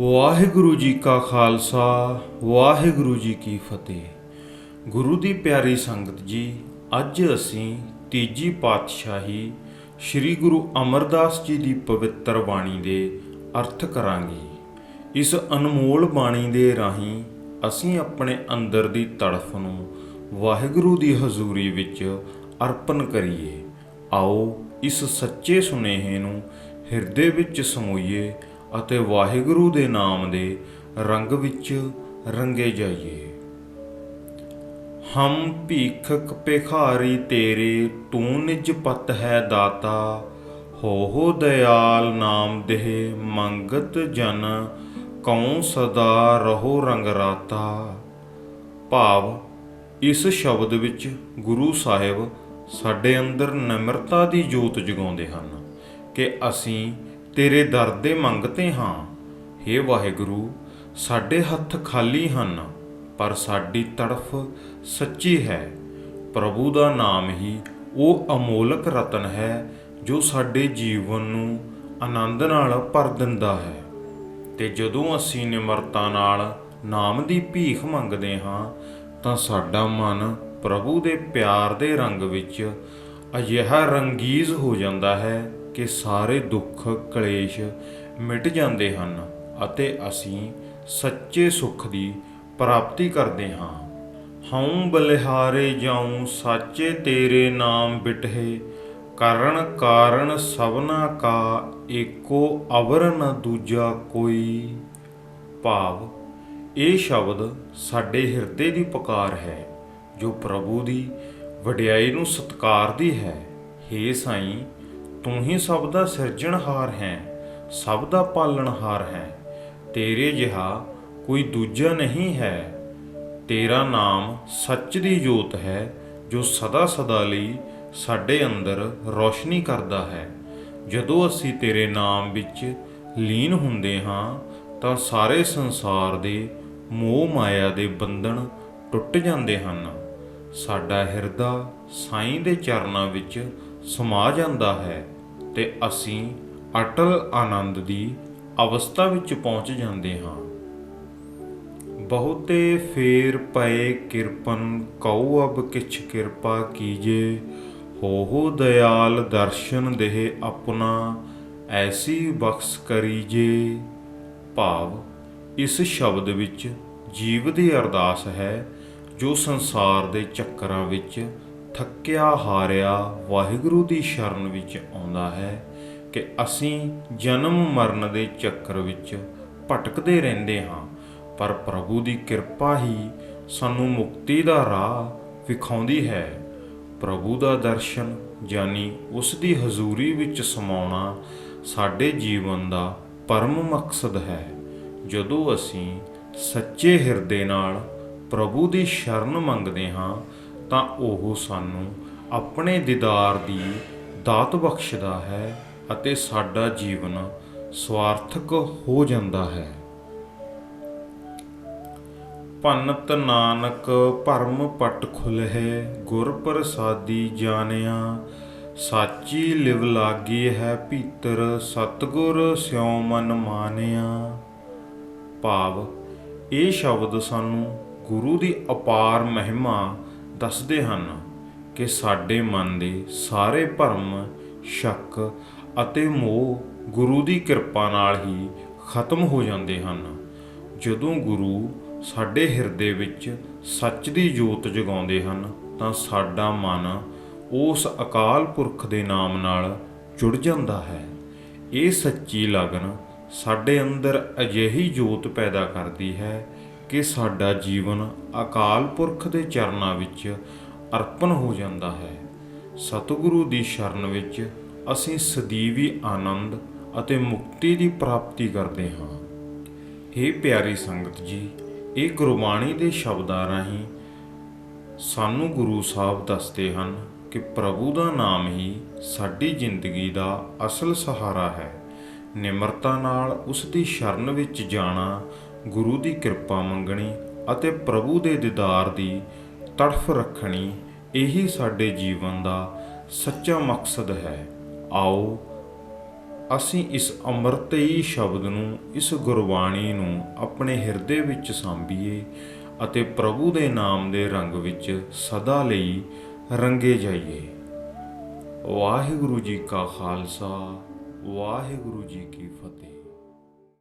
ਵਾਹਿਗੁਰੂ ਜੀ ਕਾ ਖਾਲਸਾ, ਵਾਹਿਗੁਰੂ ਜੀ ਕੀ ਫਤਿਹ। ਗੁਰੂ ਦੀ ਪਿਆਰੀ ਸੰਗਤ ਜੀ, ਅੱਜ ਅਸੀਂ ਤੀਜੀ ਪਾਤਸ਼ਾਹੀ ਸ੍ਰੀ ਗੁਰੂ ਅਮਰਦਾਸ ਜੀ ਦੀ ਪਵਿੱਤਰ ਬਾਣੀ ਦੇ ਅਰਥ ਕਰਾਂਗੇ। ਇਸ ਅਨਮੋਲ ਬਾਣੀ ਦੇ ਰਾਹੀਂ ਅਸੀਂ ਆਪਣੇ ਅੰਦਰ ਦੀ ਤੜਫ ਨੂੰ ਵਾਹਿਗੁਰੂ ਦੀ ਹਜ਼ੂਰੀ ਵਿੱਚ ਅਰਪਣ ਕਰੀਏ। ਆਓ ਇਸ ਸੱਚੇ ਸੁਨੇਹੇ ਨੂੰ ਹਿਰਦੇ ਵਿੱਚ ਸਮੋਈਏ ਅਤੇ ਵਾਹਿਗੁਰੂ ਦੇ ਨਾਮ ਦੇ ਰੰਗ ਵਿੱਚ ਰੰਗੇ ਜਾਈਏ। ਹਮ ਭੀਖਕ ਭਿਖਾਰੀ ਤੇਰੇ ਤੂੰ ਨਿਜ ਪਤ ਹੈ ਦਾਤਾ, ਹੋ ਹੋ ਦਇਆਲ ਨਾਮ ਦੇਹ ਮੰਗਤ ਜਨ, ਕਉ ਸਦਾ ਰਹੋ ਰੰਗ ਰਾਤਾ। ਭਾਵ, ਇਸ ਸ਼ਬਦ ਵਿੱਚ ਗੁਰੂ ਸਾਹਿਬ ਸਾਡੇ ਅੰਦਰ ਨਿਮਰਤਾ ਦੀ ਜੋਤ ਜਗਾਉਂਦੇ ਹਨ ਕਿ ਅਸੀਂ ਤੇਰੇ ਦਰ ਦੇ ਮੰਗਤੇ ਹਾਂ। हे ਵਾਹਿਗੁਰੂ, ਸਾਡੇ ਹੱਥ ਖਾਲੀ ਹਨ, ਪਰ ਸਾਡੀ ਤੜਫ ਸੱਚੀ ਹੈ। ਪ੍ਰਭੂ ਦਾ ਨਾਮ ਹੀ ਉਹ ਅਮੋਲਕ ਰਤਨ ਹੈ, ਜੋ ਸਾਡੇ ਜੀਵਨ ਨੂੰ ਆਨੰਦ ਨਾਲ ਭਰ ਦਿੰਦਾ ਹੈ। ਤੇ ਜਦੋਂ ਅਸੀਂ ਨਿਮਰਤਾ ਨਾਲ ਨਾਮ ਦੀ ਭੀਖ ਮੰਗਦੇ ਹਾਂ, ਤਾਂ ਸਾਡਾ ਮਨ ਪ੍ਰਭੂ ਦੇ ਪਿਆਰ ਦੇ ਰੰਗ ਵਿੱਚ ਅਜਿਹਾ ਰੰਗੀਜ਼ ਹੋ ਜਾਂਦਾ ਹੈ ਕਿ ਸਾਰੇ ਦੁੱਖ ਕਲੇਸ਼ ਮਿਟ ਜਾਂਦੇ ਹਨ ਅਤੇ ਅਸੀਂ ਸੱਚੇ ਸੁੱਖ ਦੀ ਪ੍ਰਾਪਤੀ ਕਰਦੇ ਹਾਂ। ਹਉ ਬਲਿਹਾਰੇ ਜਾਉ, ਸਾਚੇ ਤੇਰੇ ਨਾਮ ਬਿਟਹੇ, ਕਰਨ ਕਾਰਨ ਸਭਨਾ ਕਾ ਏਕੋ ਅਵਰ ਨ ਦੂਜਾ ਕੋਈ। ਭਾਵ, ਇਹ ਸ਼ਬਦ ਸਾਡੇ ਹਿਰਦੇ ਦੀ ਪੁਕਾਰ ਹੈ, ਜੋ ਪ੍ਰਭੂ ਦੀ ਵਡਿਆਈ ਨੂੰ ਸਤਿਕਾਰਦੀ ਹੈ। हे ਸਾਈਂ ਤੂੰ ਹੀ ਸਭ ਦਾ ਸਿਰਜਣਹਾਰ ਹੈ, ਸਭ ਦਾ ਪਾਲਣਹਾਰ ਹੈ। ਤੇਰੇ ਜਿਹਾ ਕੋਈ ਦੂਜਾ ਨਹੀਂ ਹੈ। ਤੇਰਾ ਨਾਮ ਸੱਚ ਦੀ ਜੋਤ ਹੈ, ਜੋ ਸਦਾ ਸਦਾ ਲਈ ਸਾਡੇ ਅੰਦਰ ਰੋਸ਼ਨੀ ਕਰਦਾ ਹੈ। ਜਦੋਂ ਅਸੀਂ ਤੇਰੇ ਨਾਮ ਵਿੱਚ ਲੀਨ ਹੁੰਦੇ ਹਾਂ, ਤਾਂ ਸਾਰੇ ਸੰਸਾਰ ਦੇ ਮੋਹ ਮਾਇਆ ਦੇ ਬੰਧਨ ਟੁੱਟ ਜਾਂਦੇ ਹਨ। ਸਾਡਾ ਹਿਰਦਾ ਸਾਈਂ ਦੇ ਚਰਨਾਂ ਵਿੱਚ ਸਮਾ ਜਾਂਦਾ ਹੈ। ਤੇ ਅਸੀਂ ਅਟਲ ਆਨੰਦ ਦੀ ਅਵਸਥਾ ਵਿੱਚ ਪਹੁੰਚ ਜਾਂਦੇ ਹਾਂ। ਬਹੁਤੇ ਫੇਰ ਪਏ ਕਿਰਪਨ ਕਉ ਅਬ ਕਿਛ ਕਿਰਪਾ ਕੀਜੇ ਹੋ ਹੋ ਦਇਆਲ ਦਰਸ਼ਨ ਦੇਹ ਆਪਣਾ, ਐਸੀ ਬਖਸ਼ ਕਰੀਜੇ। ਭਾਵ, ਇਸ ਸ਼ਬਦ ਵਿੱਚ ਜੀਵ ਦੀ ਅਰਦਾਸ ਹੈ ਜੋ ਸੰਸਾਰ ਦੇ ਚੱਕਰਾਂ ਵਿੱਚ ਥੱਕਿਆ ਹਾਰਿਆ ਵਾਹਿਗੁਰੂ ਦੀ ਸ਼ਰਨ ਵਿੱਚ ਆਉਂਦਾ ਹੈ ਕਿ ਅਸੀਂ ਜਨਮ ਮਰਨ ਦੇ ਚੱਕਰ ਵਿੱਚ ਭਟਕਦੇ ਰਹਿੰਦੇ ਹਾਂ। ਪਰ ਪ੍ਰਭੂ ਦੀ ਕਿਰਪਾ ਹੀ ਸਾਨੂੰ ਮੁਕਤੀ ਦਾ ਰਾਹ ਵਿਖਾਉਂਦੀ ਹੈ। ਪ੍ਰਭੂ ਦਾ ਦਰਸ਼ਨ ਜਾਨੀ ਉਸ ਦੀ ਹਜ਼ੂਰੀ ਵਿੱਚ ਸਮਾਉਣਾ ਸਾਡੇ ਜੀਵਨ ਦਾ ਪਰਮ ਮਕਸਦ ਹੈ। ਜਦੋਂ ਅਸੀਂ ਸੱਚੇ ਹਿਰਦੇ ਨਾਲ ਪ੍ਰਭੂ ਦੀ ਸ਼ਰਨ ਮੰਗਦੇ ਹਾਂ ਤਾਂ ਉਹ ਸਾਨੂੰ ਆਪਣੇ ਦੀਦਾਰ ਦੀ ਦਾਤ ਬਖਸ਼ਦਾ ਹੈ ਅਤੇ ਸਾਡਾ ਜੀਵਨ ਸਵਾਰਥਕ ਹੋ ਜਾਂਦਾ ਹੈ। ਪੰਨਤ ਨਾਨਕ ਭਰਮ ਪਟ ਖੁਲਹਿ, ਗੁਰ ਪ੍ਰਸਾਦੀ ਜਾਣਿਆ, ਸਾਚੀ ਲਿਵ ਲਾਗੀ ਹੈ ਭੀਤਰ, ਸਤਗੁਰ ਸਿਉ ਮਨ ਮਾਨਿਆ। ਭਾਵ, ਇਹ ਸ਼ਬਦ ਸਾਨੂੰ ਗੁਰੂ ਦੀ ਅਪਾਰ ਮਹਿਮਾ ਦੱਸਦੇ ਹਨ ਕਿ ਸਾਡੇ ਮਨ ਦੇ ਸਾਰੇ ਭਰਮ, ਸ਼ੱਕ ਅਤੇ ਮੋਹ ਗੁਰੂ ਦੀ ਕਿਰਪਾ ਨਾਲ ਹੀ ਖਤਮ ਹੋ ਜਾਂਦੇ ਹਨ। ਜਦੋਂ ਗੁਰੂ ਸਾਡੇ ਹਿਰਦੇ ਵਿੱਚ ਸੱਚ ਦੀ ਜੋਤ ਜਗਾਉਂਦੇ ਹਨ, ਤਾਂ ਸਾਡਾ ਮਨ ਉਸ ਅਕਾਲ ਪੁਰਖ ਦੇ ਨਾਮ ਨਾਲ ਜੁੜ ਜਾਂਦਾ ਹੈ। ਇਹ ਸੱਚੀ ਲਗਨ ਸਾਡੇ ਅੰਦਰ ਅਜਿਹੀ ਜੋਤ ਪੈਦਾ ਕਰਦੀ ਹੈ ਕਿ ਸਾਡਾ ਜੀਵਨ ਅਕਾਲ ਪੁਰਖ ਦੇ ਚਰਨਾਂ ਵਿੱਚ ਅਰਪਣ ਹੋ ਜਾਂਦਾ ਹੈ। ਸਤਿਗੁਰੂ ਦੀ ਸ਼ਰਨ ਵਿੱਚ ਅਸੀਂ ਸਦੀਵੀ ਆਨੰਦ ਅਤੇ ਮੁਕਤੀ ਦੀ ਪ੍ਰਾਪਤੀ ਕਰਦੇ ਹਾਂ। हे ਪਿਆਰੀ ਸੰਗਤ ਜੀ, ਇਹ ਗੁਰਬਾਣੀ ਦੇ ਸ਼ਬਦਾਂ ਰਾਹੀਂ ਸਾਨੂੰ ਗੁਰੂ ਸਾਹਿਬ ਦੱਸਦੇ ਹਨ ਕਿ ਪ੍ਰਭੂ ਦਾ ਨਾਮ ਹੀ ਸਾਡੀ ਜ਼ਿੰਦਗੀ ਦਾ ਅਸਲ ਸਹਾਰਾ ਹੈ। ਨਿਮਰਤਾ ਨਾਲ ਉਸ ਦੀ ਸ਼ਰਨ ਵਿੱਚ ਜਾਣਾ ਗੁਰੂ ਦੀ ਕਿਰਪਾ ਮੰਗਣੀ ਅਤੇ ਪ੍ਰਭੂ ਦੇ ਦੀਦਾਰ ਦੀ ਤੜਫ ਰੱਖਣੀ, ਇਹੀ ਸਾਡੇ ਜੀਵਨ ਦਾ ਸੱਚਾ ਮਕਸਦ ਹੈ। ਆਓ, ਅਸੀਂ ਇਸ ਅੰਮ੍ਰਿਤਈ ਸ਼ਬਦ ਨੂੰ, ਇਸ ਗੁਰਬਾਣੀ ਨੂੰ ਆਪਣੇ ਹਿਰਦੇ ਵਿੱਚ ਸਾਂਭੀਏ ਅਤੇ ਪ੍ਰਭੂ ਦੇ ਨਾਮ ਦੇ ਰੰਗ ਵਿੱਚ ਸਦਾ ਲਈ ਰੰਗੇ ਜਾਈਏ। ਵਾਹਿਗੁਰੂ ਜੀ ਕਾ ਖਾਲਸਾ, ਵਾਹਿਗੁਰੂ ਜੀ ਕੀ ਫਤਿਹ।